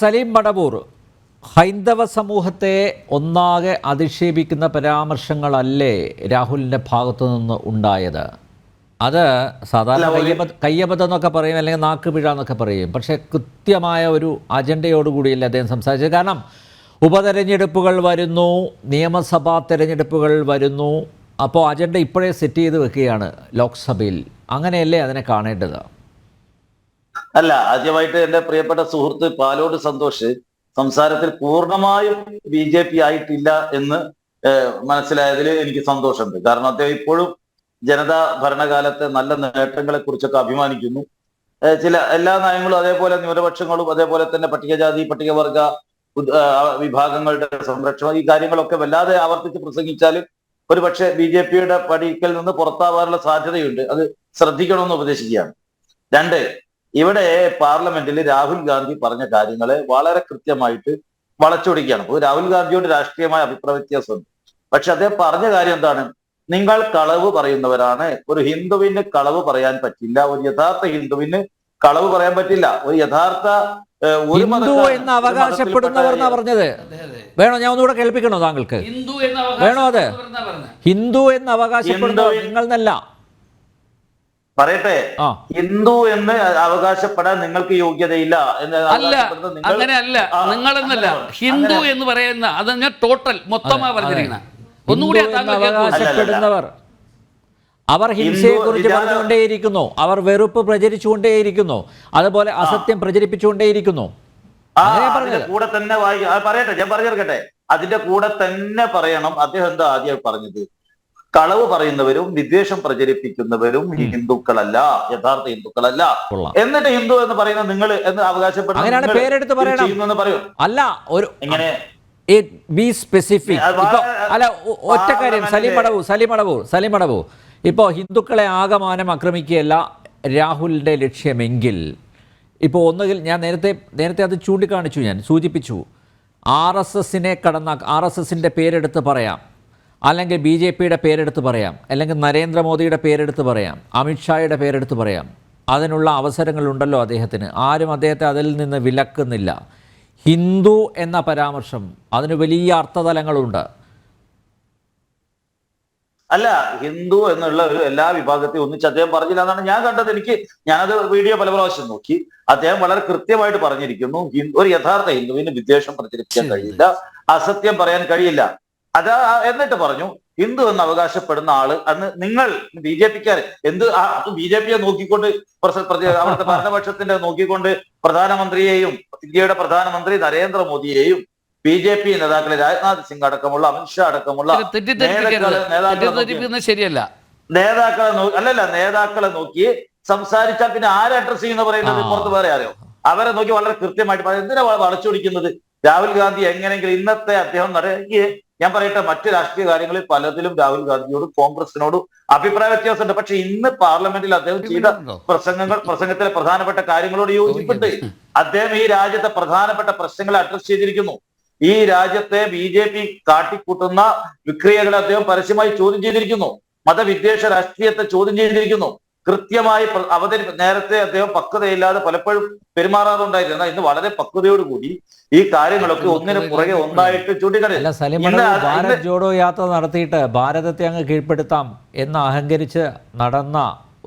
സലീം മടവൂർ ഹൈന്ദവ സമൂഹത്തെ ഒന്നാകെ അധിക്ഷേപിക്കുന്ന പരാമർശങ്ങളല്ലേ രാഹുലിന്റെ ഭാഗത്തു നിന്ന് ഉണ്ടായത്? അത് സാധാരണ കയ്യബ കയ്യബദ്ധം എന്നൊക്കെ പറയും അല്ലെങ്കിൽ നാക്ക് പിഴ എന്നൊക്കെ പറയും. പക്ഷേ കൃത്യമായ ഒരു അജണ്ടയോടുകൂടിയല്ലേ അദ്ദേഹം സംസാരിച്ചത്. കാരണം ഉപതെരഞ്ഞെടുപ്പുകൾ വരുന്നു നിയമസഭാ തെരഞ്ഞെടുപ്പുകൾ വരുന്നു. അപ്പോൾ അജണ്ട ഇപ്പോഴേ സെറ്റ് ചെയ്ത് വെക്കുകയാണ് ലോക്സഭയിൽ. അങ്ങനെയല്ലേ അതിനെ കാണേണ്ടത്? അല്ല ആദ്യമായിട്ട് എന്റെ പ്രിയപ്പെട്ട സുഹൃത്ത് പാലോട് സന്തോഷ് സംസാരത്തിൽ പൂർണമായും ബി ജെ പി ആയിട്ടില്ല എന്ന് മനസ്സിലായതിൽ എനിക്ക് സന്തോഷമുണ്ട്. കാരണം അദ്ദേഹം ഇപ്പോഴും ജനതാ ഭരണകാലത്തെ നല്ല നേട്ടങ്ങളെ കുറിച്ചൊക്കെ അഭിമാനിക്കുന്നു. ചില എല്ലാ നയങ്ങളും അതേപോലെ ന്യൂനപക്ഷങ്ങളും അതേപോലെ തന്നെ പട്ടികജാതി പട്ടികവർഗ വിഭാഗങ്ങളുടെ സംരക്ഷണം ഈ കാര്യങ്ങളൊക്കെ വല്ലാതെ ആവർത്തിച്ച് പ്രസംഗിച്ചാലും ഒരു പക്ഷേ ബി ജെ പിയുടെ പടിക്കൽ നിന്ന് പുറത്താവാനുള്ള സാധ്യതയുണ്ട്. അത് ശ്രദ്ധിക്കണമെന്ന് ഉപദേശിക്കുകയാണ്. രണ്ട് ഇവിടെ പാർലമെന്റിൽ രാഹുൽ ഗാന്ധി പറഞ്ഞ കാര്യങ്ങളെ വളരെ കൃത്യമായിട്ട് വളച്ചൊടിക്കുകയാണ്. അപ്പോൾ രാഹുൽ ഗാന്ധിയോട് രാഷ്ട്രീയമായ അഭിപ്രായ വ്യത്യാസമുണ്ട്. പക്ഷെ അദ്ദേഹം പറഞ്ഞ കാര്യം എന്താണ്? നിങ്ങൾ കളവ് പറയുന്നവരാണ്. ഒരു ഹിന്ദുവിന് കളവ് പറയാൻ പറ്റില്ല. ഒരു യഥാർത്ഥ ഹിന്ദുവിന് കളവ് പറയാൻ പറ്റില്ല. ഒരു യഥാർത്ഥ ഹിന്ദു എന്ന് ഒരു അവകാശപ്പെടുന്നവർ എന്നാ പറഞ്ഞത്. വേണോ? ഞാൻ ഒന്നുകൂടെ കേൾപ്പിക്കണോ താങ്കൾക്ക്? വേണോ അത്? ഹിന്ദു എന്ന് അവകാശപ്പെടുന്നവർ എന്നല്ല പറയട്ടെ ഹിന്ദു എന്ന് അവകാശപ്പെടാൻ നിങ്ങൾക്ക് യോഗ്യതയില്ല എന്ന് അല്ല അങ്ങനെയല്ല അങ്ങനെ അല്ല. നിങ്ങളെന്നല്ല. ഹിന്ദു എന്ന് പറയുന്ന അത് ഞാൻ ടോട്ടൽ മൊത്തമാ പറഞ്ഞിരിക്കണം ഒന്നുകൂടി അവകാശപ്പെടുന്നവർ. അവർ ഹിംസയെ കുറിച്ച് പറഞ്ഞുകൊണ്ടേയിരിക്കുന്നു. അവർ വെറുപ്പ് പ്രചരിച്ചുകൊണ്ടേയിരിക്കുന്നു. അതുപോലെ അസത്യം പ്രചരിപ്പിച്ചുകൊണ്ടേയിരിക്കുന്നു. കൂടെ തന്നെ പറയട്ടെ ഞാൻ പറഞ്ഞിരിക്കട്ടെ അതിന്റെ കൂടെ തന്നെ പറയണം. അദ്ദേഹം എന്താ ആദ്യം പറഞ്ഞത്? കളവ് പറയുന്നവരും വിദ്വേഷം പ്രചരിപ്പിക്കുന്നവരും ഹിന്ദുക്കളല്ല യഥാർത്ഥ ഹിന്ദുക്കളല്ല. എന്നിട്ട് ഹിന്ദു എന്ന് പറയുന്ന നിങ്ങൾ എന്ന് അവകാശപ്പെടുന്ന പറയും. അല്ല ഒരു എങ്ങനെ ബി സ്പെസിഫിക് അല്ല ഒറ്റ കാര്യം സലിമടവു സലിമടവു സലിമടവു. ഇപ്പോൾ ഹിന്ദുക്കളെ ആകമാനം ആക്രമിക്കുകയല്ല രാഹുലിന്റെ ലക്ഷ്യമെങ്കിൽ. ഇപ്പോൾ ഒന്നുകിൽ ഞാൻ നേരത്തെ നേരത്തെ അത് ചൂണ്ടിക്കാണിച്ചു ഞാൻ സൂചിപ്പിച്ചു. ആർ എസ് എസിനെ കടന്ന ആർ എസ് എസിന്റെ പേരെടുത്ത് പറയാം. അല്ലെങ്കിൽ ബി ജെ പിയുടെ പേരെടുത്ത് പറയാം അല്ലെങ്കിൽ നരേന്ദ്രമോദിയുടെ പേരെടുത്ത് പറയാം അമിത്ഷായുടെ പേരെടുത്ത് പറയാം. അതിനുള്ള അവസരങ്ങളുണ്ടല്ലോ അദ്ദേഹത്തിന്. ആരും അദ്ദേഹത്തെ അതിൽ നിന്ന് വിലക്കുന്നില്ല. ഹിന്ദു എന്ന പരാമർശം അതിന് വലിയ അർത്ഥതലങ്ങളുണ്ട്. അല്ല ഹിന്ദു എന്നുള്ള ഒരു എല്ലാ വിഭാഗത്തെയും ഒന്നിച്ച് അദ്ദേഹം പറഞ്ഞില്ല എന്നാണ് ഞാൻ കണ്ടത്. എനിക്ക് ഞാനത് വീഡിയോ പല പ്രാവശ്യം നോക്കി. അദ്ദേഹം വളരെ കൃത്യമായിട്ട് പറഞ്ഞിരിക്കുന്നു ഒരു യഥാർത്ഥ ഹിന്ദുവിന് വിദ്വേഷം പ്രചരിപ്പിക്കാൻ കഴിയില്ല അസത്യം പറയാൻ കഴിയില്ല. അത് എന്നിട്ട് പറഞ്ഞു ഹിന്ദു എന്ന് അവകാശപ്പെടുന്ന ആൾ അന്ന് നിങ്ങൾ ബി ജെ പിക്കാർ എന്ത് ബി ജെ പിയെ നോക്കിക്കൊണ്ട് അവിടുത്തെ ഭരണപക്ഷത്തിന്റെ നോക്കിക്കൊണ്ട് പ്രധാനമന്ത്രിയെയും ഇന്ത്യയുടെ പ്രധാനമന്ത്രി നരേന്ദ്രമോദിയെയും ബി ജെ പി നേതാക്കളെ രാജ്നാഥ് സിംഗ് അടക്കമുള്ള അമിത്ഷാ അടക്കമുള്ള നേതാക്കളെ- ശരിയല്ല. നേതാക്കളെ അല്ലല്ല നേതാക്കളെ നോക്കി സംസാരിച്ചാൽ പിന്നെ ആരെ അഡ്രസ് ചെയ്യുന്ന പറയുന്നത്. പുറത്ത് വേറെ ആരോ? അവരെ നോക്കി വളരെ കൃത്യമായിട്ട് എന്തിനാ വളച്ചൊടിക്കുന്നത്? രാഹുൽ ഗാന്ധി എങ്ങനെയെങ്കിലും ഇന്നത്തെ അദ്ദേഹം നടക്കിയ ഞാൻ പറയട്ടെ മറ്റു രാഷ്ട്രീയ കാര്യങ്ങളിൽ പലതിലും രാഹുൽ ഗാന്ധിയോടും കോൺഗ്രസിനോടും അഭിപ്രായ വ്യത്യാസമുണ്ട്. പക്ഷെ ഇന്ന് പാർലമെന്റിൽ അദ്ദേഹം ചെയ്ത പ്രസംഗങ്ങൾ പ്രസംഗത്തിലെ പ്രധാനപ്പെട്ട കാര്യങ്ങളോട് യോജിപ്പുണ്ട്. അദ്ദേഹം ഈ രാജ്യത്തെ പ്രധാനപ്പെട്ട പ്രശ്നങ്ങളെ അഡ്രസ് ചെയ്തിരിക്കുന്നു. ഈ രാജ്യത്തെ ബി ജെ പി കാട്ടിക്കൂട്ടുന്ന വിക്രിയകളെ അദ്ദേഹം പരസ്യമായി ചോദ്യം ചെയ്തിരിക്കുന്നു. മതവിദ്വേഷ രാഷ്ട്രീയത്തെ ചോദ്യം ചെയ്തിരിക്കുന്നു. കൃത്യമായി അവതരി നേരത്തെ അദ്ദേഹം പക്വതയില്ലാതെ പലപ്പോഴും പെരുമാറാറുണ്ടായിരുന്നു. എന്നാൽ ഇന്ന് വളരെ പക്വതയോടുകൂടി ഈ കാര്യങ്ങളൊക്കെ ഒന്നിനു പുറകെ ഒന്നായിട്ട് ചൂണ്ടിക്കാട്ടി. ജോഡോ യാത്ര നടത്തിയിട്ട് ഭാരതത്തെ അങ്ങ് കീഴ്പ്പെടുത്താം എന്ന് അഹങ്കരിച്ച് നടന്ന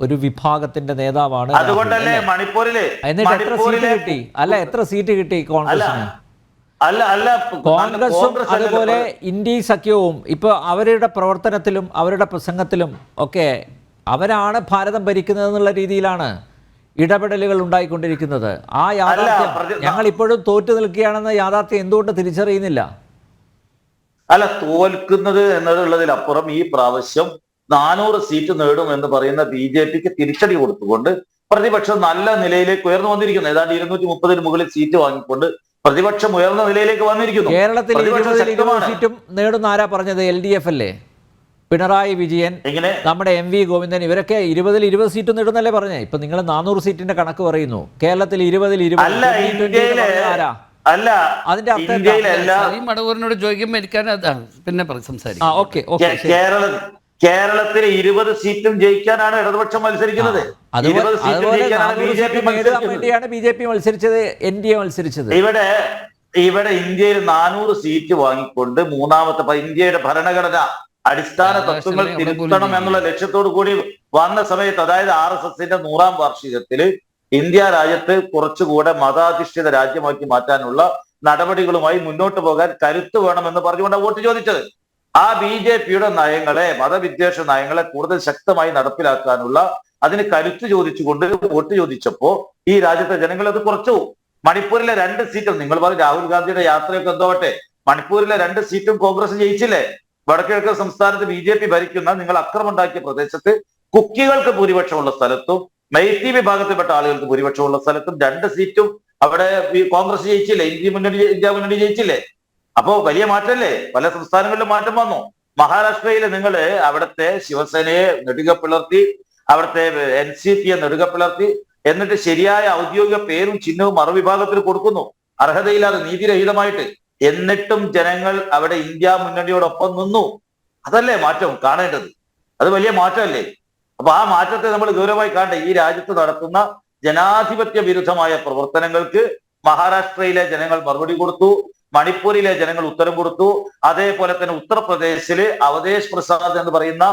ഒരു വിഭാഗത്തിന്റെ നേതാവാണ് അതുകൊണ്ടല്ലേ? മണിപ്പൂരിലെ എന്നിട്ട് എത്ര സീറ്റ് കിട്ടി? അല്ല എത്ര സീറ്റ് കിട്ടി കോൺഗ്രസിന്? അല്ല അല്ല കോൺഗ്രസും കോൺഗ്രസ് അതുപോലെ ഇന്ത്യ സഖ്യവും ഇപ്പൊ അവരുടെ പ്രവർത്തനത്തിലും അവരുടെ പ്രസംഗത്തിലും ഒക്കെ അവരാണ് ഭാരതം ഭരിക്കുന്നത് എന്നുള്ള രീതിയിലാണ് ഇടപെടലുകൾ ഉണ്ടായിക്കൊണ്ടിരിക്കുന്നത്. ആ യാഥാർത്ഥ്യം ഞങ്ങൾ ഇപ്പോഴും തോറ്റു നിൽക്കുകയാണെന്ന യാഥാർത്ഥ്യം എന്തുകൊണ്ട് തിരിച്ചറിയുന്നില്ല? അല്ല തോൽക്കുന്നത് എന്നതിലപ്പുറം ഈ പ്രാവശ്യം നാനൂറ് സീറ്റ് നേടും എന്ന് പറയുന്ന ബി ജെ പിക്ക് തിരിച്ചടി കൊടുത്തുകൊണ്ട് പ്രതിപക്ഷം നല്ല നിലയിലേക്ക് ഉയർന്നു വന്നിരിക്കുന്നു. ഏതാണ്ട് ഇരുന്നൂറ്റി മുപ്പതിന് മുകളിൽ സീറ്റ് വാങ്ങിക്കൊണ്ട് പ്രതിപക്ഷം ഉയർന്ന നിലയിലേക്ക് വന്നിരിക്കുന്നു. കേരളത്തിൽ സീറ്റും നേടുന്ന ആരാ പറഞ്ഞത്? എൽ ഡി എഫ് അല്ലേ? പിണറായി വിജയൻ നമ്മുടെ എം വി ഗോവിന്ദൻ ഇവരൊക്കെ ഇരുപതിൽ ഇരുപത് സീറ്റ് നേടുന്നല്ലേ പറഞ്ഞേ? ഇപ്പൊ നിങ്ങൾ നാനൂറ് സീറ്റിന്റെ കണക്ക് പറയുന്നു. കേരളത്തിൽ ഇരുപതിൽ ഇരുപത്. 20, 20 ഇന്ത്യയിലെ ആരാ? അല്ല അതിന്റെ അർത്ഥം മടവൂരിനോട് ചോദിക്കുമ്പോൾ അതാണ് പിന്നെ പറ- ആ സംസാരിക്കാം ഓക്കെ ഓക്കെ കേരള കേരളത്തിൽ ഇരുപത് സീറ്റും ജയിക്കാനാണ് ഇടതുപക്ഷം മത്സരിക്കുന്നത്. വേണ്ടിയാണ് ബി ജെ പി മത്സരിച്ചത് എൻ ഡി എ മത്സരിച്ചത്. ഇവിടെ ഇവിടെ ഇന്ത്യയിൽ നാനൂറ് സീറ്റ് വാങ്ങിക്കൊണ്ട് മൂന്നാമത്തെ ഇന്ത്യയുടെ ഭരണഘടന അടിസ്ഥാന തത്വങ്ങൾ തിരുത്തണം എന്നുള്ള ലക്ഷ്യത്തോടു കൂടി വന്ന സമയത്ത് അതായത് ആർ എസ് എസിന്റെ നൂറാം വാർഷികത്തിൽ ഇന്ത്യ രാജ്യത്ത് കുറച്ചുകൂടെ മതാധിഷ്ഠിത രാജ്യമാക്കി മാറ്റാനുള്ള നടപടികളുമായി മുന്നോട്ട് പോകാൻ കരുത്ത് വേണമെന്ന് പറഞ്ഞുകൊണ്ട് വോട്ട് ചോദിച്ചത്. ആ ബി ജെ പിയുടെ നയങ്ങളെ മതവിദ്വേഷ നയങ്ങളെ കൂടുതൽ ശക്തമായി നടപ്പിലാക്കാനുള്ള അതിന് കരുത്ത് ചോദിച്ചുകൊണ്ട് വോട്ട് ചോദിച്ചപ്പോ ഈ രാജ്യത്തെ ജനങ്ങൾ അത് കുറച്ചു. മണിപ്പൂരിലെ രണ്ട് സീറ്റും നിങ്ങൾ പറഞ്ഞു രാഹുൽ ഗാന്ധിയുടെ യാത്രയൊക്കെ എന്തോട്ടെ മണിപ്പൂരിലെ രണ്ട് സീറ്റും കോൺഗ്രസ് ജയിച്ചില്ലേ? വടക്കിഴക്കൻ സംസ്ഥാനത്ത് ബി ജെ പി ഭരിക്കുന്ന നിങ്ങൾ അക്രമമുണ്ടാക്കിയ പ്രദേശത്ത് കുക്കികൾക്ക് ഭൂരിപക്ഷമുള്ള സ്ഥലത്തും മൈത്തി വിഭാഗത്തിൽപ്പെട്ട ആളുകൾക്ക് ഭൂരിപക്ഷമുള്ള സ്ഥലത്തും രണ്ട് സീറ്റും അവിടെ കോൺഗ്രസ് ജയിച്ചില്ലേ ഇന്ത്യ മുന്നണി ഇന്ത്യ മുന്നണി ജയിച്ചില്ലേ? അപ്പോ വലിയ മാറ്റമല്ലേ പല സംസ്ഥാനങ്ങളിലും മാറ്റം വന്നു. മഹാരാഷ്ട്രയിൽ നിങ്ങൾ അവിടുത്തെ ശിവസേനയെ നെടുക പിളർത്തി അവിടുത്തെ എൻ സി പിയെ നെടുക പിളർത്തി എന്നിട്ട് ശരിയായ ഔദ്യോഗിക പേരും ചിഹ്നവും മറുവിഭാഗത്തിൽ കൊടുക്കുന്നു. അർഹതയില്ലാതെ നീതിരഹിതമായിട്ട്. എന്നിട്ടും ജനങ്ങൾ അവിടെ ഇന്ത്യ മുന്നണിയോടൊപ്പം നിന്നു. അതല്ലേ മാറ്റം കാണേണ്ടത്? അത് വലിയ മാറ്റമല്ലേ? അപ്പൊ ആ മാറ്റത്തെ നമ്മൾ ഗൗരവമായി കാണണ്ടേ ഈ രാജ്യത്ത് നടത്തുന്ന ജനാധിപത്യ വിരുദ്ധമായ പ്രവർത്തനങ്ങൾക്ക് മഹാരാഷ്ട്രയിലെ ജനങ്ങൾ മറുപടി കൊടുത്തു മണിപ്പൂരിലെ ജനങ്ങൾ ഉത്തരം കൊടുത്തു അതേപോലെ തന്നെ ഉത്തർപ്രദേശിൽ അവതേഷ് പ്രസാദ് എന്ന് പറയുന്ന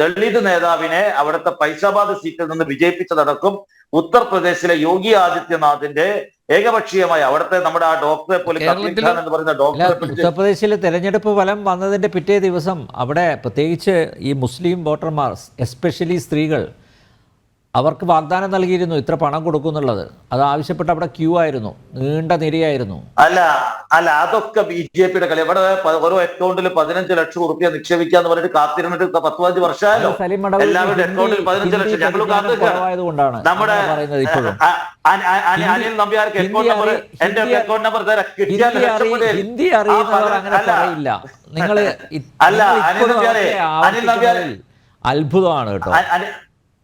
ദളിത് നേതാവിനെ അവിടുത്തെ പൈസാബാദ് സീറ്റിൽ നിന്ന് വിജയിപ്പിച്ചതടക്കം ഉത്തർപ്രദേശിലെ യോഗി ആദിത്യനാഥിന്റെ ഏകപക്ഷീയമായി അവിടുത്തെ നമ്മുടെ ആ ഡോക്ടറെ പോലെ എന്ന് പറയുന്ന ഡോക്ടറെ ഉത്തർപ്രദേശിലെ തെരഞ്ഞെടുപ്പ് ഫലം വന്നതിന്റെ പിറ്റേ ദിവസം അവിടെ പ്രത്യേകിച്ച് ഈ മുസ്ലിം വോട്ടർമാർ എസ്പെഷ്യലി സ്ത്രീകൾ അവർക്ക് വാഗ്ദാനം നൽകിയിരുന്നു ഇത്ര പണം കൊടുക്കുന്നുള്ളത്. അത് ആവശ്യപ്പെട്ട് അവിടെ ക്യൂ ആയിരുന്നു. നീണ്ട നിരയായിരുന്നു. അല്ല അല്ല അതൊക്കെ ബി ജെ പിയുടെ കളി. ഇവിടെ ഓരോ അക്കൗണ്ടിൽ പതിനഞ്ച് ലക്ഷം റുപ്യ നിക്ഷേപിക്കാന്ന് പറഞ്ഞിട്ട് കാത്തിരുന്നിട്ട് പത്ത് പതിനഞ്ച് വർഷമായല്ലോ. എല്ലാവരുടെ അക്കൗണ്ടിൽ പതിനഞ്ച് ലക്ഷം. ഞങ്ങൾ പരിജ്ഞാനം നമ്മുടെ അനിൽ നമ്പ്യാർക്ക് അക്കൗണ്ട് നമ്പർ എന്റെ അക്കൗണ്ട് നമ്പർ തരാം. കിട്ടിയാൽ ഹിന്ദി അറിയുന്നവർ അങ്ങനെ പറയില്ല. നിങ്ങൾ അല്ല, അനിൽ നമ്പ്യാരെ, അനിൽ നമ്പ്യാരെ. അത്ഭുതമാണ് കേട്ടോ.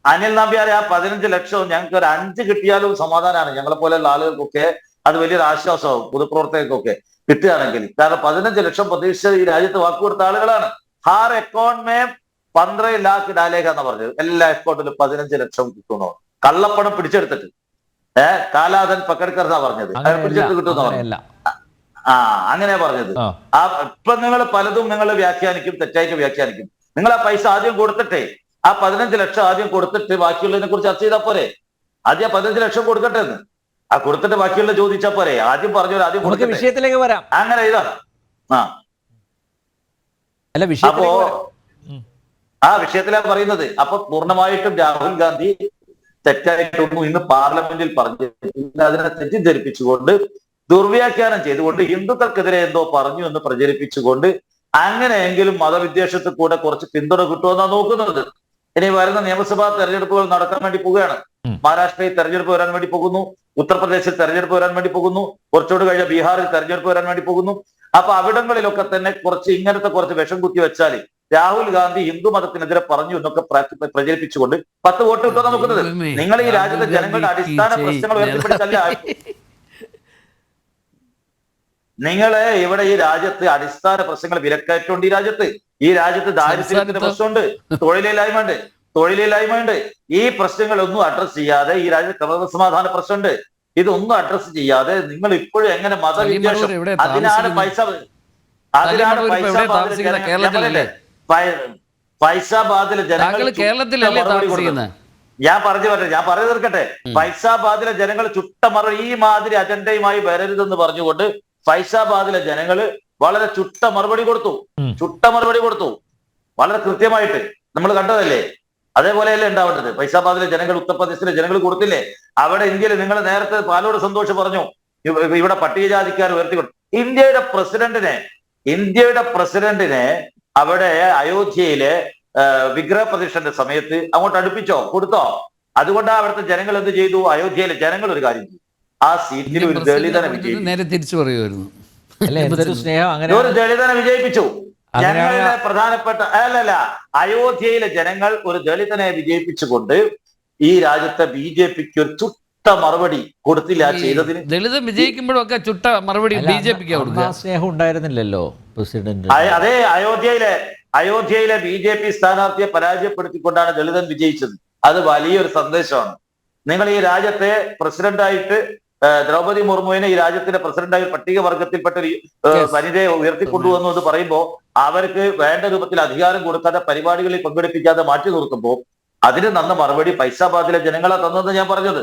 അനിൽ നമ്പ്യാരെ ആ പതിനഞ്ച് ലക്ഷവും ഞങ്ങൾക്ക് ഒരു അഞ്ച് കിട്ടിയാലും സമാധാനമാണ് ഞങ്ങളെ പോലെയുള്ള ആളുകൾക്കൊക്കെ അത് വലിയൊരു ആശ്വാസമാവും പൊതുപ്രവർത്തകർക്കൊക്കെ കിട്ടുകയാണെങ്കിൽ. കാരണം പതിനഞ്ച് ലക്ഷം പ്രതീക്ഷിച്ച ഈ രാജ്യത്ത് വാക്കുകൊടുത്ത ആളുകളാണ്. ഹാർ അക്കൗണ്ട് മേ പന്ത്രണ്ട് ലാഖ് ഡാലേഖ എന്ന് പറഞ്ഞത്. എല്ലാ അക്കൗണ്ടിലും പതിനഞ്ച് ലക്ഷം കിട്ടുന്നു കള്ളപ്പണം പിടിച്ചെടുത്തിട്ട്. ഏഹ് കാലാതൻ പക്കടക്കർ എന്നാ പറഞ്ഞത് പിടിച്ചെടുത്ത് കിട്ടുന്ന പറഞ്ഞു ആ അങ്ങനെ പറഞ്ഞത്. ആ. ആ ഇപ്പൊ നിങ്ങൾ പലതും നിങ്ങൾ വ്യാഖ്യാനിക്കും തെറ്റായിട്ട് വ്യാഖ്യാനിക്കും. നിങ്ങൾ ആ പൈസ ആദ്യം കൊടുത്തിട്ടേ ആ പതിനഞ്ച് ലക്ഷം ആദ്യം കൊടുത്തിട്ട് ബാക്കിയുള്ളതിനെ കുറിച്ച് ചർച്ച ചെയ്താൽ പോരെ? ആദ്യം ആ പതിനഞ്ച് ലക്ഷം കൊടുക്കട്ടെ എന്ന്. ആ കൊടുത്തിട്ട് ബാക്കിയുള്ള ചോദിച്ചാ പോരെ? ആദ്യം പറഞ്ഞു ആദ്യം വിഷയത്തിലേക്ക് വരാം. അങ്ങനെ ഇതാ. ആ. അല്ല അപ്പോ ആ വിഷയത്തിലാണ് പറയുന്നത്. അപ്പൊ പൂർണമായിട്ടും രാഹുൽ ഗാന്ധി തെറ്റായിട്ടൊന്നും ഇന്ന് പാർലമെന്റിൽ പറഞ്ഞിട്ടില്ല അതിനെ തെറ്റിദ്ധരിപ്പിച്ചുകൊണ്ട് ദുർവ്യാഖ്യാനം ചെയ്തുകൊണ്ട് ഹിന്ദുക്കൾക്കെതിരെ എന്തോ പറഞ്ഞു എന്ന് പ്രചരിപ്പിച്ചുകൊണ്ട് അങ്ങനെയെങ്കിലും മതവിദ്വേഷത്തിൽ കൂടെ കുറച്ച് പിന്തുണ കിട്ടുമെന്നാണ് നോക്കുന്നത്. ഇനി വരുന്ന നിയമസഭാ തെരഞ്ഞെടുപ്പുകൾ നടക്കാൻ വേണ്ടി പോവുകയാണ്. മഹാരാഷ്ട്രയിൽ തെരഞ്ഞെടുപ്പ് വരാൻ വേണ്ടി പോകുന്നു. ഉത്തർപ്രദേശിൽ തെരഞ്ഞെടുപ്പ് വരാൻ വേണ്ടി പോകുന്നു. കുറച്ചുകൂടി കഴിഞ്ഞ ബീഹാറിൽ തെരഞ്ഞെടുപ്പ് വരാൻ വേണ്ടി പോകുന്നു. അപ്പൊ അവിടങ്ങളിലൊക്കെ തന്നെ കുറച്ച് ഇങ്ങനത്തെ കുറച്ച് വിഷം കുത്തി വെച്ചാൽ രാഹുൽ ഗാന്ധി ഹിന്ദു മതത്തിനെതിരെ പറഞ്ഞു എന്നൊക്കെ പ്രചരിപ്പിച്ചുകൊണ്ട് പത്ത് വോട്ട് കിട്ടുമെന്നാണ് നോക്കുന്നത്. നിങ്ങൾ ഈ രാജ്യത്തെ ജനങ്ങളുടെ അടിസ്ഥാന പ്രശ്നങ്ങൾ ഉയർത്തിപ്പിടിച്ചല്ല നിങ്ങൾ ഇവിടെ ഈ രാജ്യത്ത് അടിസ്ഥാന പ്രശ്നങ്ങൾ വിലക്കയറ്റുണ്ട് ഈ രാജ്യത്ത്. ഈ രാജ്യത്ത് ദാരിദ്ര്യത്തിന്റെ പ്രശ്നമുണ്ട് തൊഴിലില്ലായ്മ ഉണ്ട് തൊഴിലില്ലായ്മ ഉണ്ട് ഈ പ്രശ്നങ്ങളൊന്നും അഡ്രസ് ചെയ്യാതെ ഈ രാജ്യത്ത് ക്രമസമാധാന പ്രശ്നമുണ്ട്. ഇതൊന്നും അഡ്രസ് ചെയ്യാതെ നിങ്ങൾ ഇപ്പോഴും എങ്ങനെ മതവിദ്വേഷം? അതിനാണ്? പൈസ അതിനാണ് പൈസ താമസിക്കുന്നത്? ജനങ്ങൾ- കേരളത്തിലല്ലേ? താമസിക്കുന്നത് ഞാൻ പറഞ്ഞു പറഞ്ഞു ഞാൻ പറഞ്ഞു തീർക്കട്ടെ. ഫൈസാബാദിലെ ജനങ്ങൾ ചുട്ട മറു ഈ മാതിരി അജണ്ടയുമായി വരരുതെന്ന് പറഞ്ഞുകൊണ്ട് ഫൈസാബാദിലെ ജനങ്ങൾ വളരെ ചുട്ട മറുപടി കൊടുത്തു. ചുട്ട മറുപടി കൊടുത്തു. വളരെ കൃത്യമായിട്ട് നമ്മൾ കണ്ടതല്ലേ? അതേപോലെയല്ലേ ഉണ്ടാവേണ്ടത്. ഫൈസാബാദിലെ ജനങ്ങൾ ഉത്തർപ്രദേശിലെ ജനങ്ങൾ കൊടുത്തില്ലേ? അവിടെ ഇന്ത്യയിൽ നിങ്ങൾ നേരത്തെ പാലോട് സന്തോഷം പറഞ്ഞു. ഇവ- ഇവിടെ പട്ടികജാതിക്കാർ ഉയർത്തിക്കൊണ്ടു ഇന്ത്യയുടെ പ്രസിഡന്റിനെ ഇന്ത്യയുടെ പ്രസിഡന്റിനെ അവിടെ അയോധ്യയിലെ ആ, വിഗ്രഹ പ്രതിഷ്ഠന്റെ സമയത്ത് അങ്ങോട്ട് അടുപ്പിച്ചോ കൊടുത്തോ? അതുകൊണ്ടാണ് അവിടുത്തെ ജനങ്ങൾ എന്ത് ചെയ്തു? അയോധ്യയിലെ ജനങ്ങൾ ഒരു കാര്യം ചെയ്തു. ആ സീറ്റിൽ ഒരു ദളിതനെ വിജയിച്ചു നേരെ തിരിച്ചു പറയുമായിരുന്നു. അല്ല എന്തൊരു സ്നേഹം അങ്ങനെ ഒരു ദളിതനെ വിജയിപ്പിച്ചു. അങ്ങനെയാണ് ഞങ്ങളുടെ പ്രധാനപ്പെട്ട അല്ലല്ല അയോധ്യയിലെ ജനങ്ങൾ ഒരു ദളിതനെ വിജയിപ്പിച്ചുകൊണ്ട് ഈ രാജ്യത്തെ ബി ജെ പിക്ക് ഒരു ചുട്ട മറുപടി കൊടുത്തില്ല ചെയ്തതിന്. ദളിതം വിജയിക്കുമ്പോഴൊക്കെ ചുട്ട മറുപടി ബി ജെ പിക്ക് സ്നേഹം ഉണ്ടായിരുന്നില്ലല്ലോ പ്രസിഡന്റ്. അതെ അയോധ്യയിലെ അയോധ്യയിലെ ബി ജെ പി സ്ഥാനാർത്ഥിയെ പരാജയപ്പെടുത്തിക്കൊണ്ടാണ് ദളിതൻ വിജയിച്ചത്. അത് വലിയൊരു സന്ദേശമാണ്. നിങ്ങൾ ഈ രാജ്യത്തെ പ്രസിഡന്റായിട്ട് ഏഹ്, ദ്രൗപദി മുർമുവിനെ ഈ രാജ്യത്തിന്റെ പ്രസിഡന്റായി പട്ടികവർഗത്തിൽപ്പെട്ട ഒരു വനിതയെ ഉയർത്തിക്കൊണ്ടുവന്നു എന്ന് പറയുമ്പോൾ അവർക്ക് വേണ്ട രൂപത്തിൽ അധികാരം കൊടുക്കാതെ പരിപാടികളിൽ പങ്കെടുപ്പിക്കാതെ മാറ്റി നിർത്തുമ്പോൾ അതിന് നന്ന മറുപടി ഫൈസാബാദിലെ ജനങ്ങളെ തന്നെന്ന് ഞാൻ പറഞ്ഞത്.